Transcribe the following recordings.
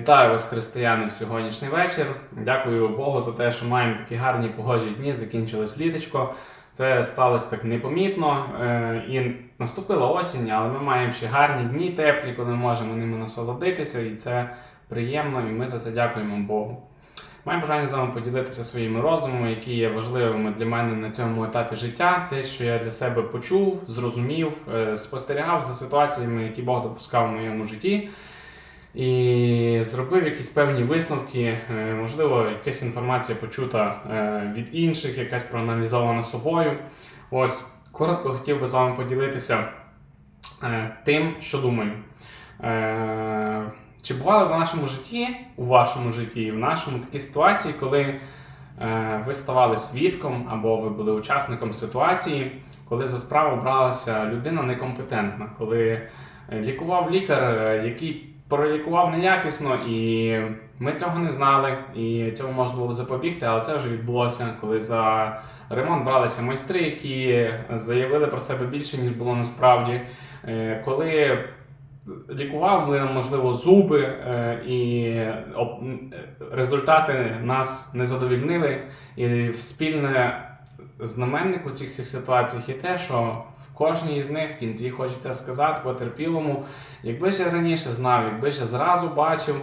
Вітаю вас, християни, в сьогоднішній вечір. Дякую Богу за те, що маємо такі гарні погожі дні. Закінчилось літочко. Це сталося так непомітно. Е, і наступила осінь, але ми маємо ще гарні дні теплі, коли ми можемо ними насолодитися, і це приємно, і ми за це дякуємо Богу. Маю бажання з вами поділитися своїми роздумами, які є важливими для мене на цьому етапі життя. Те, що я для себе почув, зрозумів, е, спостерігав за ситуаціями, які Бог допускав в моєму житті. І зробив якісь певні висновки, е, можливо, якась інформація почута е, від інших, якась проаналізована собою. Ось, коротко хотів би з вами поділитися е, тим, що думаю. Чи бували в нашому житті, у вашому житті, в нашому такі ситуації, коли ви ставали свідком або ви були учасником ситуації, коли за справу бралася людина некомпетентна, коли лікував лікар, який пролікував неякісно, і ми цього не знали, і цьому можна було запобігти, але це вже відбулося, коли за ремонт бралися майстри, які заявили про себе більше, ніж було насправді. Е, Коли лікували, можливо, зуби, е, і результати нас не задовільнили, і спільне знаменник у цих всіх ситуаціях є те, що кожній з них в кінці хочеться сказати потерпілому, якби я раніше знав, якби я зразу бачив,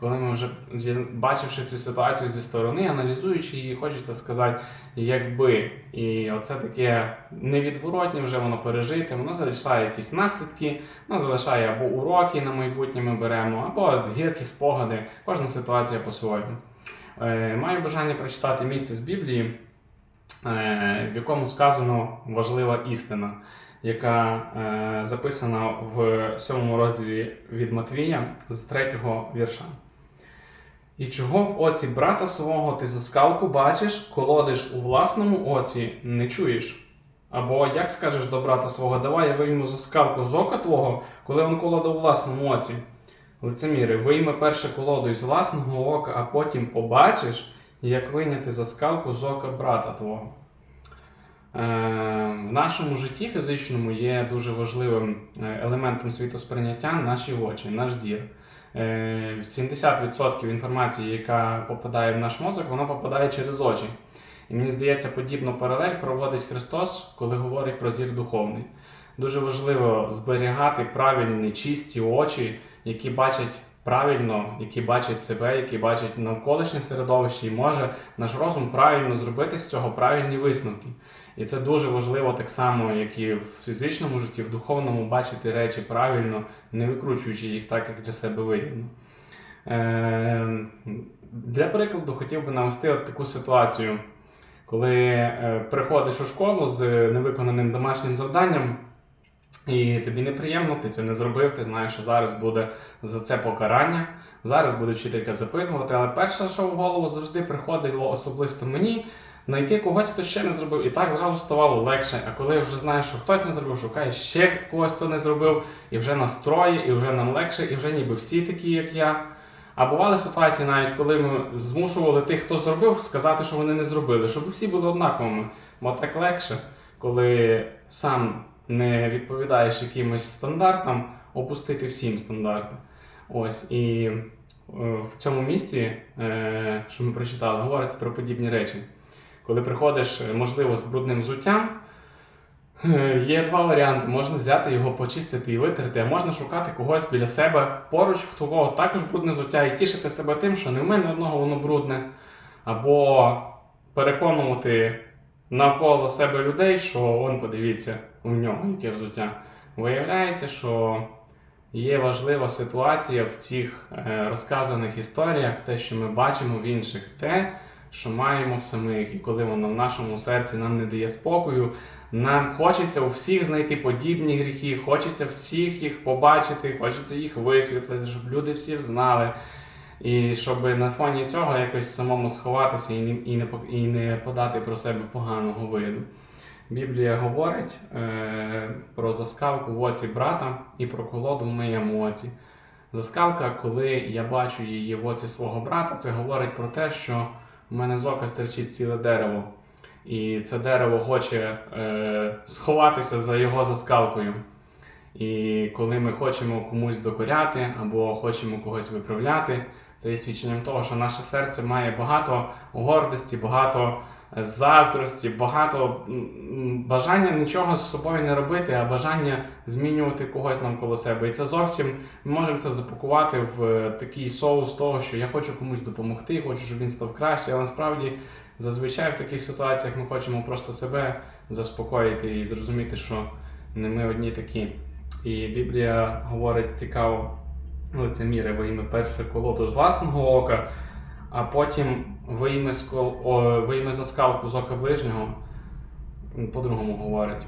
коли ми вже бачивши цю ситуацію зі сторони, аналізуючи її, хочеться сказати, якби. І оце таке невідворотне вже воно пережити, воно залишає якісь наслідки, воно залишає або уроки на майбутнє ми беремо, або гіркі спогади, кожна ситуація по-своєму. Е, Маю бажання прочитати місце з Біблії, е, в якому сказано важлива істина, яка е, записана в сьомому розділі від Матвія з третього вірша. І чого в оці брата свого ти за скалку бачиш, колодиш у власному оці не чуєш? Або як скажеш до брата свого, давай я вийму за скалку з ока твого, коли він колода у власному оці? Лицеміри, вийми перше колоду із власного ока, а потім побачиш, як вийняти за скалку з ока брата твого. Е, В нашому житті фізичному є дуже важливим е, елементом світосприйняття наші очі, наш зір. Е, 70% інформації, яка попадає в наш мозок, вона попадає через очі. І мені здається, подібну паралель проводить Христос, коли говорить про зір духовний. Дуже важливо зберігати правильні, чисті очі, які бачать правильно, які бачать себе, які бачать навколишнє середовище, і може наш розум правильно зробити з цього правильні висновки. І це дуже важливо так само, як і в фізичному житті, в духовному бачити речі правильно, не викручуючи їх так, як для себе вигідно. Е, для прикладу, хотів би навести от таку ситуацію, коли е, приходиш у школу з невиконаним домашнім завданням, і тобі неприємно, ти це не зробив, ти знаєш, що зараз буде за це покарання, зараз буде вчителька запитувати, але перше, що в голову завжди приходило особисто мені, знайти когось, хто ще не зробив, і так зразу ставало легше. А коли вже знаєш, що хтось не зробив, шукаєш ще когось, хто не зробив, і вже настрої, і вже нам легше, і вже ніби всі такі, як я. А бували ситуації навіть, коли ми змушували тих, хто зробив, сказати, що вони не зробили, щоб всі були однаковими. Бо так легше, коли сам не відповідаєш якимось стандартам, опустити всім стандарти. Ось і е, в цьому місці, е, що ми прочитали, говориться про подібні речі. Коли приходиш, е, можливо, з брудним взуттям, е, є два варіанти. Можна взяти його, почистити і витерти, а можна шукати когось біля себе поруч, в кого також брудне взуття, і тішити себе тим, що не в мене одного воно брудне, або переконувати навколо себе людей, що он подивіться у нього яке взуття. Виявляється, що є важлива ситуація в цих е, розказаних історіях, те, що ми бачимо в інших, те, що маємо в самих, і коли воно в нашому серці нам не дає спокою, нам хочеться у всіх знайти подібні гріхи, хочеться всіх їх побачити, хочеться їх висвітлити, щоб люди всі знали. І щоб на фоні цього якось самому сховатися і не, і не, і не подати про себе поганого виду. Біблія говорить е, про заскалку в оці брата і про колоду в моєму оці. Заскалка, коли я бачу її в оці свого брата, це говорить про те, що в мене з ока стерчить ціле дерево. І це дерево хоче е, сховатися за його заскалкою. І коли ми хочемо комусь докоряти або хочемо когось виправляти, це є свідченням того, що наше серце має багато гордості, багато заздрості, багато бажання нічого з собою не робити, а бажання змінювати когось навколо себе. І це зовсім ми можемо це запакувати в е, такий соус того, що я хочу комусь допомогти, хочу, щоб він став краще, але насправді зазвичай в таких ситуаціях ми хочемо просто себе заспокоїти і зрозуміти, що не ми одні такі. І Біблія говорить цікаво лицеміри вийме перше колоду з власного ока, а потім вийме, скол, о, вийме за скалку з ока ближнього, по-другому говорить.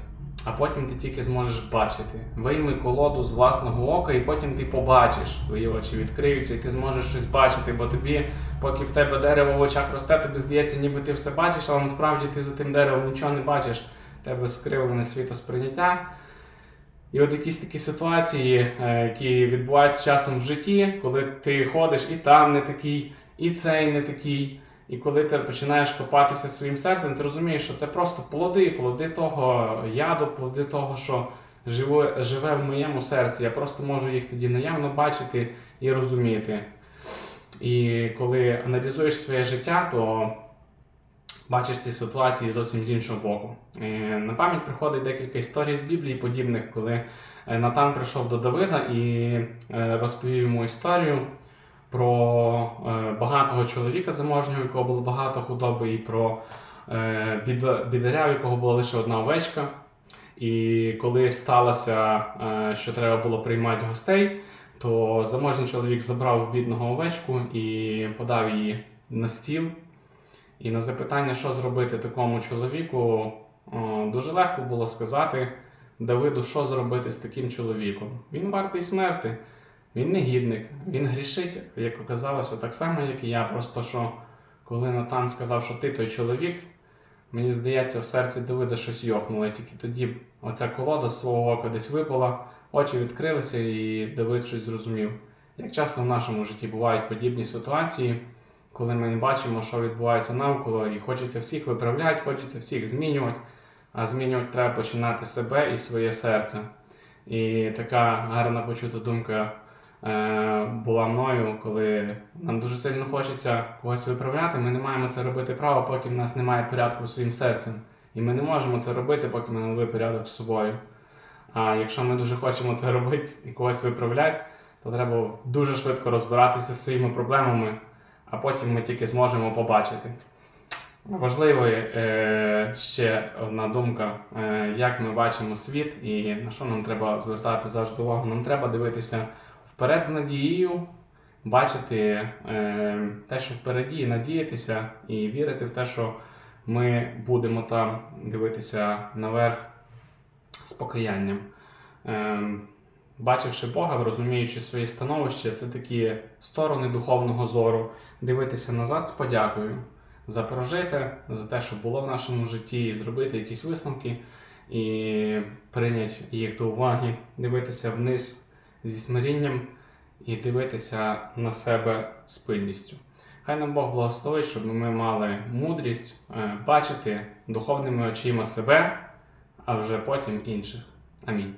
А потім ти тільки зможеш бачити. Вийми колоду з власного ока, і потім ти побачиш, твої очі відкриються, і ти зможеш щось бачити, бо тобі, поки в тебе дерево в очах росте, тобі здається, ніби ти все бачиш, але насправді ти за тим деревом нічого не бачиш. Тебе скривлене світосприйняття. І от якісь такі ситуації, е, які відбуваються часом в житті, коли ти ходиш і там не такий, і цей не такий. І коли ти починаєш копатися своїм серцем, ти розумієш, що це просто плоди, плоди того яду, плоди того, що живе, живе в моєму серці. Я просто можу їх тоді наявно бачити і розуміти. І коли аналізуєш своє життя, то бачиш ці ситуації зовсім з іншого боку. Е, На пам'ять приходить декілька історій з Біблії подібних, коли е, Натан прийшов до Давида і е, розповів йому історію про е, багатого чоловіка заможнього, якого було багато худоби, і про е, біда- бідаря, у якого була лише одна овечка. І коли сталося, е, що треба було приймати гостей, то заможний чоловік забрав бідного овечку і подав її на стіл. І на запитання, що зробити такому чоловіку, дуже легко було сказати Давиду, що зробити з таким чоловіком. Він вартий смерти, він негідник, він грішить, як оказалося, так само, як і я. Просто що коли Натан сказав, що ти той чоловік, мені здається, в серці Давида щось йохнуло. І тільки тоді оця колода з свого ока десь випала, очі відкрилися, і Давид щось зрозумів. Як часто в нашому житті бувають подібні ситуації, коли ми не бачимо, що відбувається навколо, і хочеться всіх виправляти, хочеться всіх змінювати, а змінювати треба починати себе і своє серце. І така гарна почута думка була мною, коли нам дуже сильно хочеться когось виправляти, ми не маємо це робити право, поки в нас немає порядку своїм серцем. І ми не можемо це робити, поки ми не навели порядок з собою. А якщо ми дуже хочемо це робити і когось виправляти, то треба дуже швидко розбиратися зі своїми проблемами, а потім ми тільки зможемо побачити. Важливою е, ще одна думка, е, як ми бачимо світ і на що нам треба звертати завжди увагу. Нам треба дивитися вперед з надією, бачити е, те, що впереді, надіятися, і вірити в те, що ми будемо там дивитися наверх з покаянням. Е, бачивши Бога, розуміючи своє становище, це такі сторони духовного зору, дивитися назад з подякою за прожите, за те, що було в нашому житті, і зробити якісь висновки і прийняти їх до уваги, дивитися вниз зі смирінням і дивитися на себе з пильністю. Хай нам Бог благословить, щоб ми мали мудрість е, бачити духовними очима себе, а вже потім інших. Амінь.